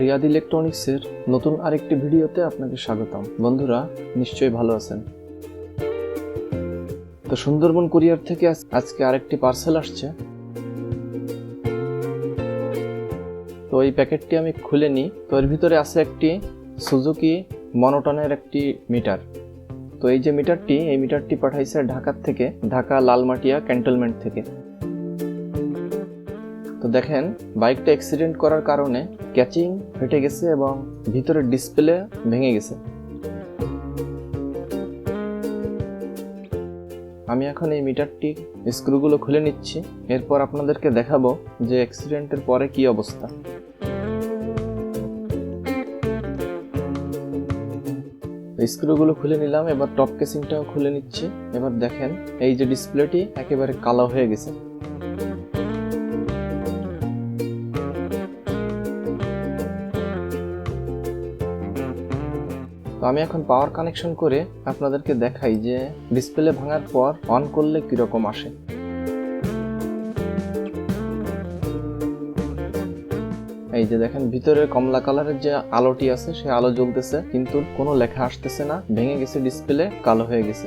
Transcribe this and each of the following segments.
রিয়াদ ইলেকট্রনিক্সের নতুন আরেকটি ভিডিওতে আপনাকে স্বাগতম। বন্ধুরা, নিশ্চয়ই ভালো আছেন। তো সুন্দরবন কুরিয়ার থেকে আজকে আরেকটি পার্সেল আসছে। তো এই প্যাকেটটি আমি খুলে নিই। তো এর ভিতরে আছে একটি সুজুকি মনোটনের একটি মিটার। তো এই যে মিটারটি, এই মিটারটি পাঠাইছে ঢাকার থেকে, ঢাকা লালমাটিয়া ক্যান্টনমেন্ট থেকে। তো দেখেন, বাইকটা অ্যাক্সিডেন্ট করার কারণে ক্যাচিং ফেটে গেছে এবং ভিতরের ডিসপ্লে ভেঙে গেছে। আমি এখন এই মিটারটি স্ক্রুগুলো খুলে নিচ্ছি। এরপর আপনাদেরকে দেখাবো যে অ্যাক্সিডেন্টের পরে কি অবস্থা। স্ক্রুগুলো খুলে নিলাম, এবার টপ কেসিংটাও খুলে নিচ্ছি। এবার দেখেন, এই যে ডিসপ্লেটি একেবারে কালো হয়ে গেছে। তো আমি এখন পাওয়ার কানেকশন করে আপনাদেরকে দেখাই যে ডিসপ্লে ভাঙার পর অন করলে কীরকম আসে। এই যে দেখেন ভিতরে কমলা কালারের যে আলোটি আছে, সে আলো জ্বলতেছে, কিন্তু কোনো লেখা আসতেছে না, ভেঙে গেছে ডিসপ্লে কালো হয়ে গেছে।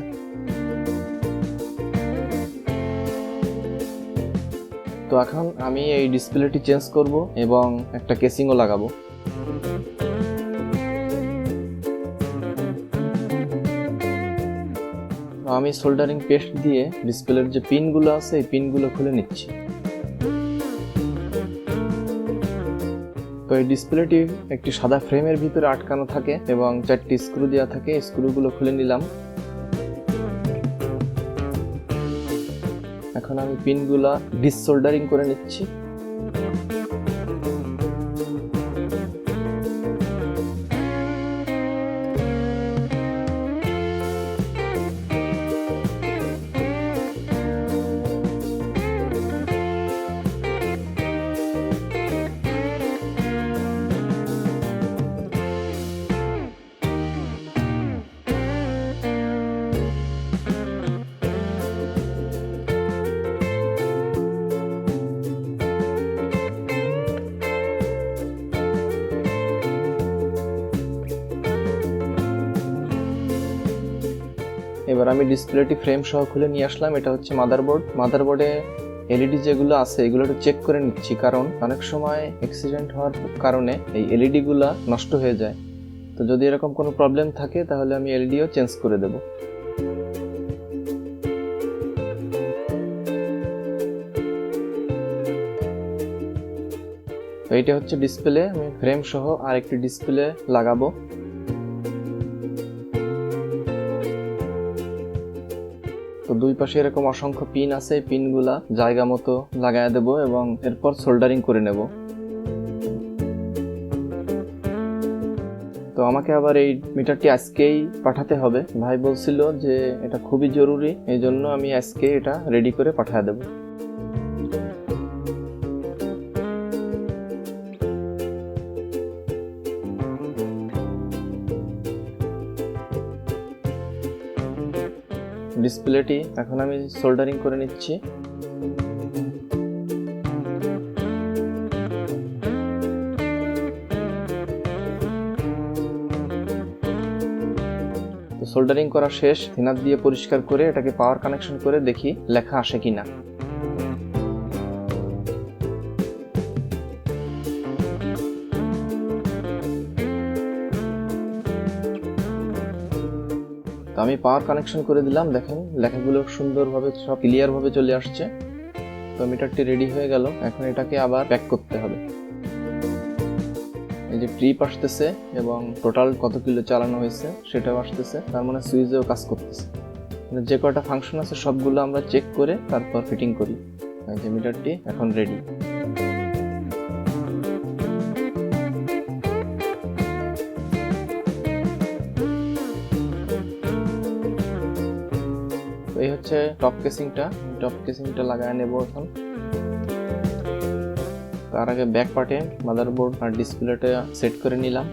তো এখন আমি এই ডিসপ্লেটি চেঞ্জ করব এবং একটা কেসিংও লাগাবো। আমি সোল্ডারিং পেস্ট দিয়ে ডিসপ্লের যে পিনগুলো আছে, এই পিনগুলো খুলে নিচ্ছি। তো এই ডিসপ্লেটি একটি সাদা ফ্রেমের ভিতরে আটকানো থাকে এবং চারটি স্ক্রু দেওয়া থাকে স্ক্রুগুলো খুলে নিলাম। এখন আমি পিনগুলা ডিসসোল্ডারিং করে নিচ্ছি। এবার আমি ডিসপ্লেটি ফ্রেম সহ খুলে নিয়ে আসলাম। এটা হচ্ছে মাদারবোর্ড মাদারবোর্ডে এলইডি যেগুলো আছে, এগুলো একটু চেক করে নিচ্ছি কারণ অনেক সময় অ্যাক্সিডেন্ট হওয়ার কারণে এই এলইডি গুলা নষ্ট হয়ে যায়। তো যদি এরকম কোনো প্রবলেম থাকে, তাহলে আমি এলইডিও চেঞ্জ করে দেব। এইটা হচ্ছে ডিসপ্লে আমি ফ্রেম সহ আরেকটি ডিসপ্লে লাগাবো। দুই পাশে এরকম অসংখ্য পিন আছে পিনগুলা জায়গা মতো লাগায় দেব এবং এরপর সোল্ডারিং করে নেব। তো আমাকে আবার এই মিটারটি আজকেই পাঠাতে হবে। ভাই বলছিল যে এটা খুবই জরুরি, এই জন্য আমি আজকে এটা রেডি করে পাঠিয়ে দেব। ডিসপ্লেটি এখন আমি সোল্ডারিং করে নিচ্ছি। সোল্ডারিং করা শেষ থিনার দিয়ে পরিষ্কার করে এটাকে পাওয়ার কানেকশন করে দেখি লেখা আসে কিনা। তো আমি পাওয়ার কানেকশন করে দিলাম, দেখেন লেখাগুলো সুন্দরভাবে সব ক্লিয়ারভাবে চলে আসছে। তো মিটারটি রেডি হয়ে গেল, এখন এটাকে আবার প্যাক করতে হবে। এই যে ট্রিপ আসতেছে এবং টোটাল কত কিলো চালানো হয়েছে, সেটাও আসতেছে, তার মানে সুইচেও কাজ করতেছে। মানে যে কয়টা ফাংশন আছে, সবগুলো আমরা চেক করে তারপর ফিটিং করি। এই যে মিটারটি এখন রেডি হচ্ছে টপ কেসিংটা টপ কেসিংটা লাগায় নেব এখন। তার আগে ব্যাক পার্টে মাদারবোর্ড আর ডিসপ্লেটা সেট করে নিলাম।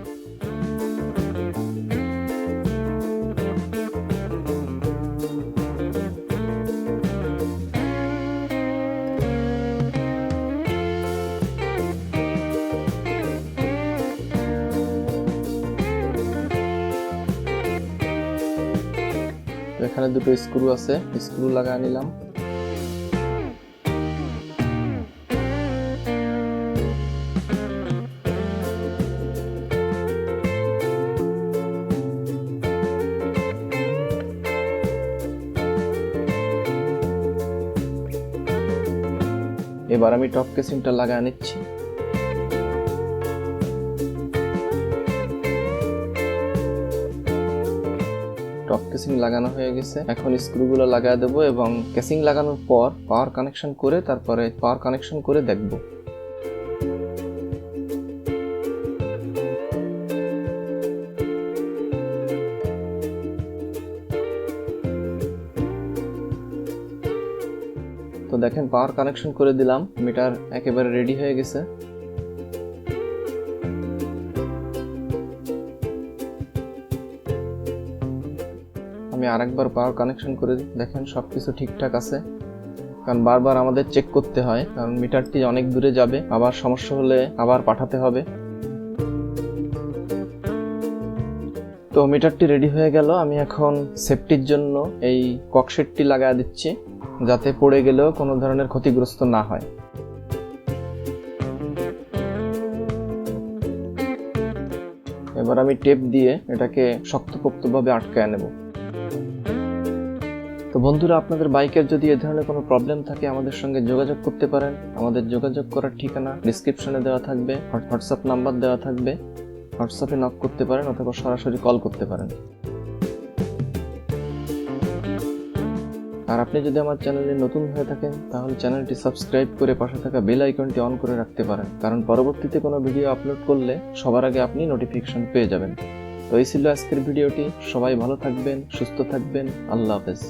এখানে দুটো স্ক্রু আছে স্ক্রু লাগায় নিলাম। এবার আমি টপ কেসিংটা লাগায় নিচ্ছি। টপ কেসিং লাগানো হয়ে গেছে। এখন স্ক্রুগুলো লাগায় দেবো এবং কেসিং লাগানোর পর পাওয়ার কানেকশন করে তারপরে পাওয়ার কানেকশন করে দেখব। তো দেখেন, পাওয়ার কানেকশন করে দিলাম। মিটার একেবারে রেডি হয়ে গেছে। আমি আরেকবার পাওয়ার কানেকশন করে দেখেন সব কিছু ঠিকঠাক আছে। কারণ বারবার আমাদের চেক করতে হয়, কারণ মিটারটি অনেক দূরে যাবে। আবার সমস্যা হলে আবার পাঠাতে হবে। তো মিটারটি রেডি হয়ে গেল। আমি এখন সেফটির জন্য এই ককশেটটি লাগায় দিচ্ছি, যাতে পড়ে গেলেও কোনো ধরনের ক্ষতিগ্রস্ত না হয়। এবার আমি টেপ দিয়ে এটাকে শক্তপোক্তভাবে আটকায় নেব। তো বন্ধুরা, আপনাদের বাইকের যদি এ ধরনের কোনো প্রবলেম থাকে, আমাদের সঙ্গে যোগাযোগ করতে পারেন। আমাদের যোগাযোগ করার ঠিকানা ডিসক্রিপশনে দেওয়া থাকবে হোয়াটসঅ্যাপ নাম্বার দেওয়া থাকবে। হোয়াটসঅ্যাপে নক করতে পারেন অথবা সরাসরি কল করতে পারেন। আর আপনি যদি আমার চ্যানেলে নতুন হয়ে থাকেন, তাহলে চ্যানেলটি সাবস্ক্রাইব করে পাশে থাকা বেল আইকনটি অন করে রাখতে পারেন। কারণ পরবর্তীতে কোনো ভিডিও আপলোড করলে সবার আগে আপনি নোটিফিকেশন পেয়ে যাবেন। তো এই ছিল আজকের ভিডিওটি সবাই ভালো থাকবেন, সুস্থ থাকবেন। আল্লাহ হাফেজ।